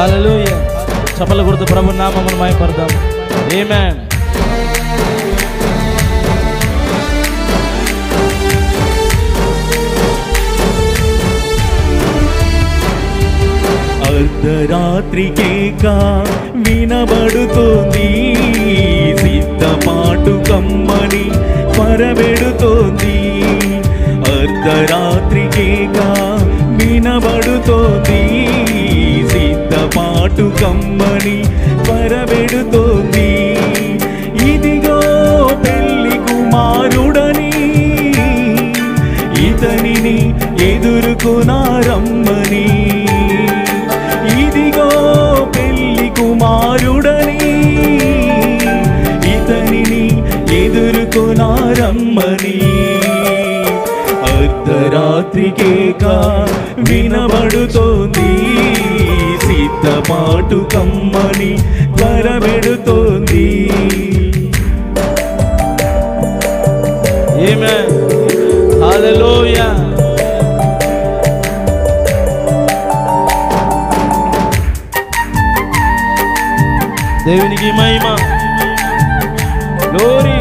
Hallelujah చపల గుర్తు ప్రభు నామమును మయపడదాం ఆమేన్ అర్ధరాత్రికేక వినబడుతోంది. సిద్ధపాటు కమ్మని పరబెడుతోంది. అర్ధరాత్రికేక వినబడుతోంది. సిద్ధపాటు కమ్మని పరబెడుతోంది. ఇదిగో పెళ్ళి కుమారుడని ఇతనిని ఎదుర్కొనారమ్మని. ఇదిగో పెళ్ళి కుమారుడని ఇతనిని ఎదుర్కొనారమ్మని. అర్ధరాత్రికేక వినబడుతోంది. మాటు కమ్మని త్వరబెడుతోంది ఆమేన్ హాలెలూయ దేవునికి మహిమ. లోరీ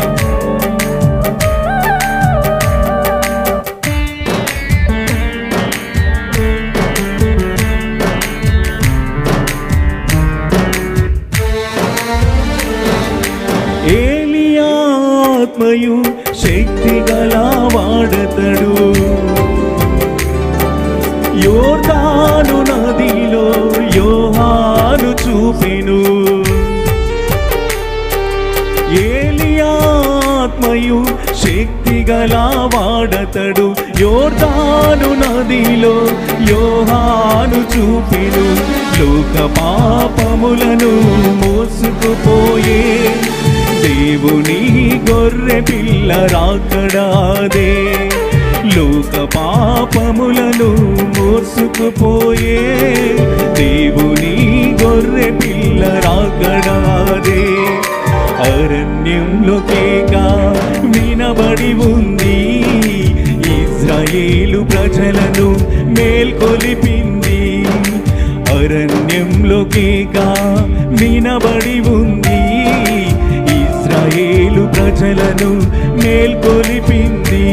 ఆత్మయు శక్తి గల వాడతడు. యోర్దాను నదిలో యోహాను చూపెను. ఏలియాత్మయు శక్తి గల వాడతడు. యోర్దాను నదిలో యోహాను చూపెను. లోక పాపములను మోసుకుపోయే దేవుని గొర్రె పిల్ల రాకడాదే. లోక పాపములను మోసుకుపోయే దేవుని గొర్రె పిల్ల రాకడాదే. అరణ్యంలో కేక వినబడి ఉంది. ఇజ్రాయేలు ప్రజలను మేల్కొలిపింది. అరణ్యంలో కేక వినబడి ఉంది. ప్రజలను మేల్కొలిపింది.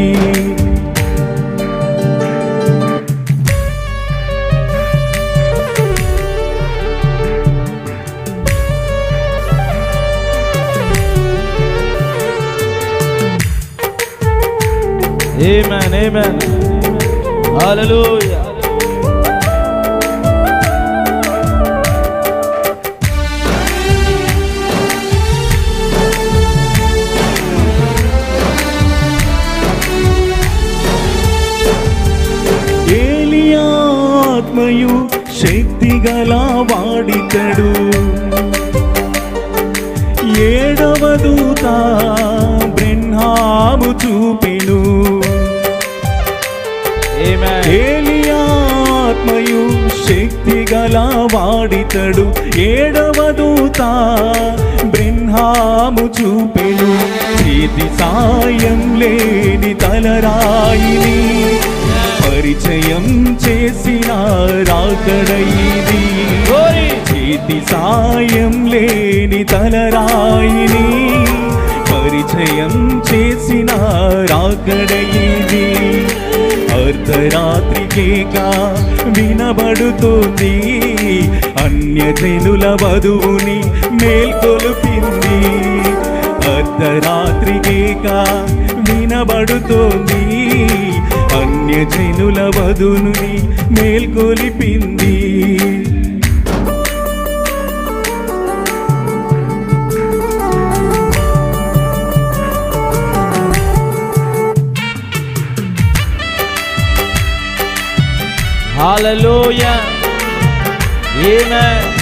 ఆమేన్ ఆమేన్ హాలెలూయ ఏలియాత్మయు శక్తి గల వాడితడు ఏడవ దూత బ్రహ్మాము చూపెను. ఏలియాత్మయు శక్తి గల వాడితడు. ఏడవ దూత బ్రహ్మాము చూపెను. చేతి సాయం లేని తలరాయిని పరిచయం చేసిన రాకడైది గ్లోరీ చేతి సాయం లేని తలరాయిని పరిచయం చేసిన రాకడైది అర్ధరాత్రికేక వినబడుతుంది. అన్యజనుల వధువుని మేల్కొలుపింది. అర్ధరాత్రికేక వినబడుతోంది. జైనుల వధుని మేల్కొలిపింది. హాలెలూయ ఆమేన్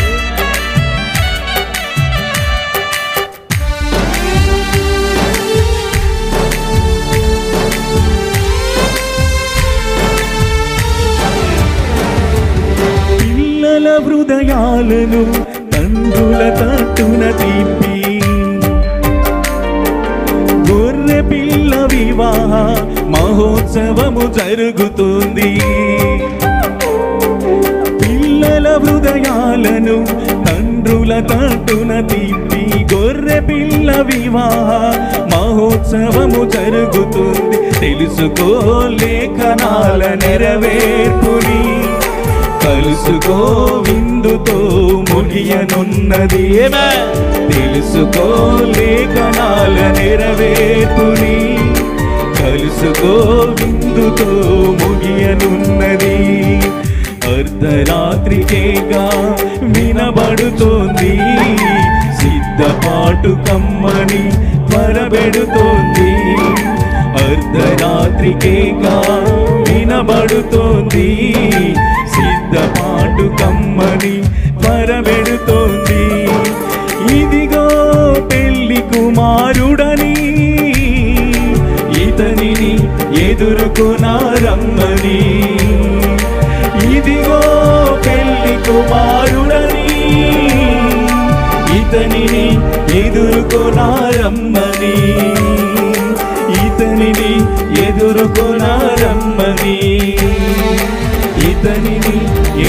హృదయాలను తండ్రుల తట్టున తిప్పి. గొర్రె పిల్ల వివాహ మహోత్సవము జరుగుతుంది. పిల్లల హృదయాలను తండ్రుల తట్టున తిప్పి. గొర్రె పిల్ల వివాహ మహోత్సవము జరుగుతుంది. తెలుసుకో లేఖనాల నెరవేర్పుని. కలుసుకో విందుతో ముగియనున్నది. తెలుసుకో లేఖనాల నెరవేర్పుని. కలుసుకో విందుతో ముగియనున్నది. అర్ధరాత్రికేగా వినబడుతోంది. సిద్ధపాటు కమ్మని త్వరబెడుతోంది. అర్ధరాత్రికేగా వినబడుతోంది. ఎదుర్కొనారమ్మని. ఇదిగో పెళ్ళి కుమారుడని. ఇతనిని ఎదుర్కొనారమ్మని. ఇతనిని ఎదుర్కొనారమ్మని. ఇతనిని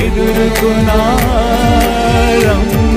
ఎదుర్కొనారమ్మ